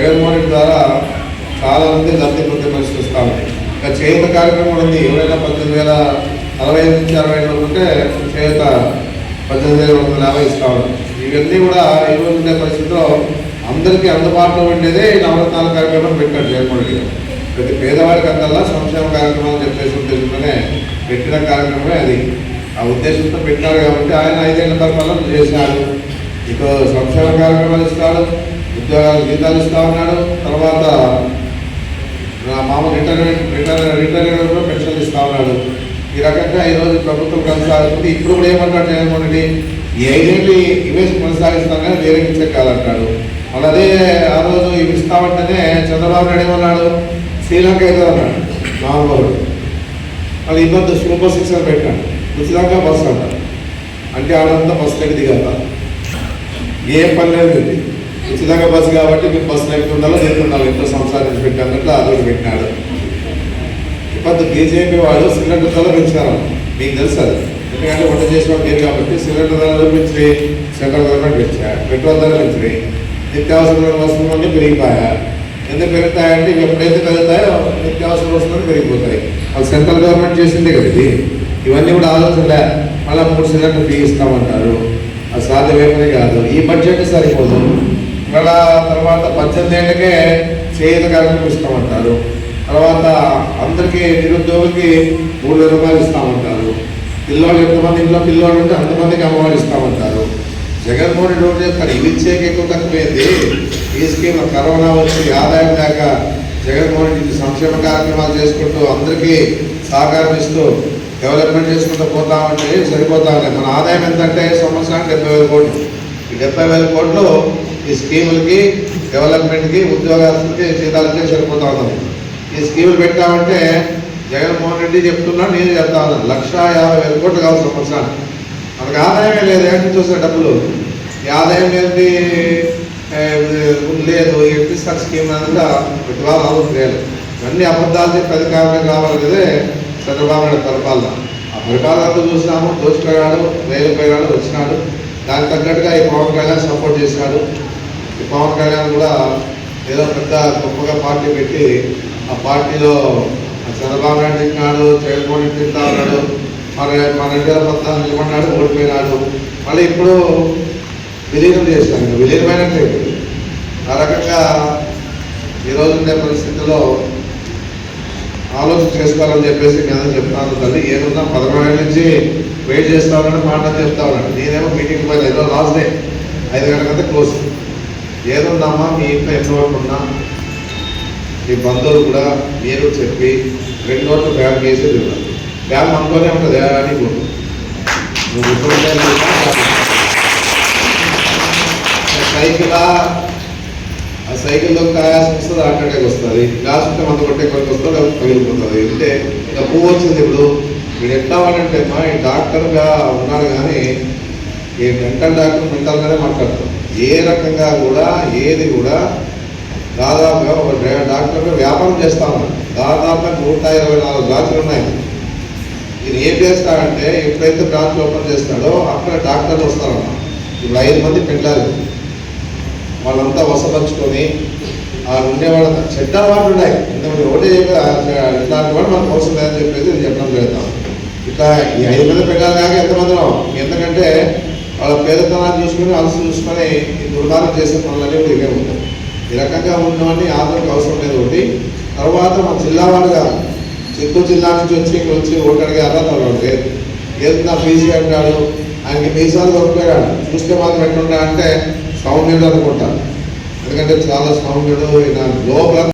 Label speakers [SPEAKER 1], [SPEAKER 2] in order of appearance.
[SPEAKER 1] చాలా ద్వారా చాలామంది పొందే పరిస్థితి వస్తూ ఉంది. ఇంకా చేయుత కార్యక్రమం ఉంది ఎవరైనా పద్దెనిమిది వేల నలభై ఐదు నుంచి అరవై ఐదు ఉంటే చేయుత పద్దెనిమిది వేల వందల యాభై ఇస్తా ఉన్నాం ఇవన్నీ కూడా ఈ రోజు ఉండే పరిస్థితిలో అందరికీ అందుబాటులో ఉండేదే ఈ నవరత్నాల కార్యక్రమం పెట్టాడు జగన్మోహన్ రెడ్డి ప్రతి పేదవాడికి అందల్లా సంక్షేమ కార్యక్రమాలు చెప్పేసి ఉద్దేశంతోనే పెట్టిన కార్యక్రమమే అది. ఆ ఉద్దేశంతో పెట్టారు కాబట్టి ఆయన ఐదేళ్ళ పరిపాలన చేశారు. ఇక సంక్షేమ కార్యక్రమాలు ఇస్తాడు ఉద్యోగాలు జీతాలు ఇస్తా ఉన్నాడు. తర్వాత మామూలు రిటైర్మెంట్ రిటైర్ రిటైర్మెంట్ కూడా పెన్షన్లు ఇస్తా ఉన్నాడు. ఈ రకంగా ఈరోజు ప్రభుత్వం కొనసాగుతుంది. ఇప్పుడు కూడా ఏమంటాడు జగన్మోహన్ రెడ్డి? ఈ ఇవే కొనసాగిస్తాం కానీ వేరే ఇచ్చే కాదంటాడు. మళ్ళీ అదే ఆ రోజు ఇవి ఇస్తామంటేనే చంద్రబాబు నాయుడు ఏమన్నాడు? శ్రీలంక అయితే అన్నాడు. నాలుగోడు మళ్ళీ ఇబ్బంది సూపర్ సిక్స్ అని పెట్టాడు. ఉచితంగా బస్సు అంటారు అంటే ఆడంతా బస్సులోకి దిగాల ఏ పని లేదు ఇది. ఉచితంగా బస్సు కాబట్టి మీరు బస్సు ఎక్కుతుండాలో దిగుతుండాలి ఎంతో సంవత్సరాల నుంచి పెట్టానంటే ఆ రోజు పెట్టినాడు. ఇప్పుడు బీజేపీ వాళ్ళు సిలిండర్ ధర పెంచారు మీకు తెలుసు అది. ఎందుకంటే వంట చేసిన వాళ్ళు కాబట్టి సిలిండర్ ధరలు పెంచి సెంట్రల్ గవర్నమెంట్ పెంచారు పెట్రోల్ ధర పెంచి నిత్యావసర వస్తువులన్నీ పెరిగిపోయా. ఎందుకు పెరుగుతాయంటే ఇవి ఎప్పుడైతే పెరుగుతాయో నిత్యావసర వస్తువులు పెరిగిపోతాయి. అది సెంట్రల్ గవర్నమెంట్ చేసిందే కదా ఇది. ఇవన్నీ కూడా ఆలోచనలే. మళ్ళీ మూడు సిలిండర్ ఫ్రీ ఇస్తామంటారు. సాధ్యమేమని కాదు. ఈ బడ్జెట్ సరిపోదు. మళ్ళా తర్వాత పద్దెనిమిది ఏళ్ళకే చేయుత కార్యక్రమం ఇస్తామంటారు. తర్వాత అందరికీ నిరుద్యోగికి మూడు వేల రూపాయలు ఇస్తామంటారు. పిల్లోళ్ళు ఎంతమంది ఇంట్లో పిల్లోళ్ళు ఉంటే అంతమందికి అమ్మవాడు ఇస్తామంటారు. జగన్మోహన్ రెడ్డి ఒకటి చెప్తారు ఇవి ఇచ్చేకి ఎక్కువ తక్కువైంది. ఈ స్కీమ్ కరోనా వచ్చి ఆదాయం లేక జగన్మోహన్ రెడ్డి సంక్షేమ కార్యక్రమాలు చేసుకుంటూ అందరికీ సహకారం ఇస్తూ డెవలప్మెంట్ చేసుకుంటూ పోతామంటే సరిపోతా ఉన్నాయి మన ఆదాయం ఎంతంటే సంవత్సరానికి డెబ్బై వేల కోట్లు. ఈ డెబ్బై వేల కోట్లు ఈ స్కీములకి డెవలప్మెంట్కి ఉద్యోగాలకి జీతాలకి సరిపోతా ఉన్నాం. ఈ స్కీములు పెట్టామంటే జగన్మోహన్ రెడ్డి చెప్తున్నా నేను చెప్తా ఉన్నాను. లక్ష యాభై వేల కోట్లు కావాలి సంవత్సరానికి. మనకు ఆదాయమే లేదు ఎక్కడి నుంచి డబ్బులు? ఈ ఆదాయం ఏంటి? లేదు ఎపిసార్ స్కీమ్ అనేది ప్రతిభావం ఆలోచన లేదు. ఇవన్నీ అబద్ధాలు చెప్పి అధికారంలో కావాలి కదే. చంద్రబాబు నాయుడు పరిపాలన ఆ పరిపాలనతో చూసినాము దోచుకున్నాడు వేలిపోయినాడు వచ్చినాడు. దానికి తగ్గట్టుగా ఈ పవన్ కళ్యాణ్ సపోర్ట్ చేసినాడు. ఈ పవన్ కళ్యాణ్ కూడా ఏదో పెద్ద గొప్పగా పార్టీ పెట్టి ఆ పార్టీలో ఆ చంద్రబాబు నాయుడు తింటున్నాడు జగన్మోహన్ రెడ్డి తింటా ఉన్నాడు మన మన ఇండియా వేల నిలబడినాడు ఓడిపోయినాడు. మళ్ళీ ఇప్పుడు విలీనం చేశాను విలీనమైనట్టే ఆ రకంగా ఈరోజు ఉండే పరిస్థితుల్లో ఆలోచన చేస్తారని చెప్పేసి నేను చెప్తాను తల్లి. ఏమన్నా పదకొండు నుంచి వెయిట్ చేస్తానని మాట చెప్తా నేనేమో మీటింగ్ పోయిన ఏదో లాస్ట్ డే ఐదు గంటలకంతా క్లోజ్ ఏదుందమ్మా మీ ఇంట్లో ఎంతవరకు ఉన్నా? మీ బంధువులు కూడా మీరు చెప్పి రెండు రోజులు బ్యాగ్ చేసి తిన్నారు బ్యాగ్ అనుకోనే ఉంటుంది అని గుర్తు నువ్వు సైకిల్ ఆ సైకిల్లో కాయాల్సి వస్తుంది హార్ట్ వస్తుంది. గ్లాస్ ఉంటే మంద కొట్టే కొరకు వస్తుంది అది పగిలిపోతుంది. అంటే ఇంకా పువ్వు వచ్చింది ఇప్పుడు. వీడు ఎట్లా అంటే మా ఈ డాక్టర్గా ఉన్నారు కానీ ఈ డెంటల్ డాక్టర్ మెంటల్గానే మాట్లాడతారు ఏ రకంగా కూడా ఏది కూడా దాదాపుగా ఒక డాక్టర్గా వ్యాపారం చేస్తా ఉన్నాను దాదాపుగా నూట ఇరవై నాలుగు బ్రాంచ్లు ఉన్నాయి. నేను ఏం చేస్తాడంటే ఎప్పుడైతే బ్రాంచ్ ఓపెన్ చేస్తాడో అక్కడ డాక్టర్లు వస్తారన్నమాట. ఇప్పుడు ఐదు మంది పెట్టారు. వాళ్ళంతా వసపరుచుకొని ఆ ఉండేవాళ్ళ చెడ్డ వాళ్ళు ఉన్నాయి ఎందుకంటే ఒకటే చెప్పి ఇట్లాంటి కూడా మనకు అవసరం లేదని చెప్పేసి నేను చెప్పడం జరుగుతాం. ఇట్లా ఈ ఐదు మంది పెట్టాలి కాక ఎంతమంది ఎందుకంటే వాళ్ళ పేదతనాన్ని చూసుకొని అలసి చూసుకొని ఈ దుర్మార్గం చేసే పనులన్నీ ఇవే ఉంటాయి. ఈ రకంగా ఉన్నవన్నీ ఆదరణకు అవసరం లేదు ఒకటి. తర్వాత మన జిల్లా వాళ్ళుగా చిత్తూరు జిల్లా నుంచి వచ్చి ఇక్కడ వచ్చి ఓటు అడిగే అర్హత వాళ్ళు లేదు ఏది నా ఫీజు కట్టాడు. ఆయనకి మీసాలు దొరికిపోయాడు చూస్తే మాత్రం ఎట్లుంటా అంటే సౌమ్యుడు అనుకుంటాను ఎందుకంటే చాలా సౌమ్యుడు ఈయన లోపల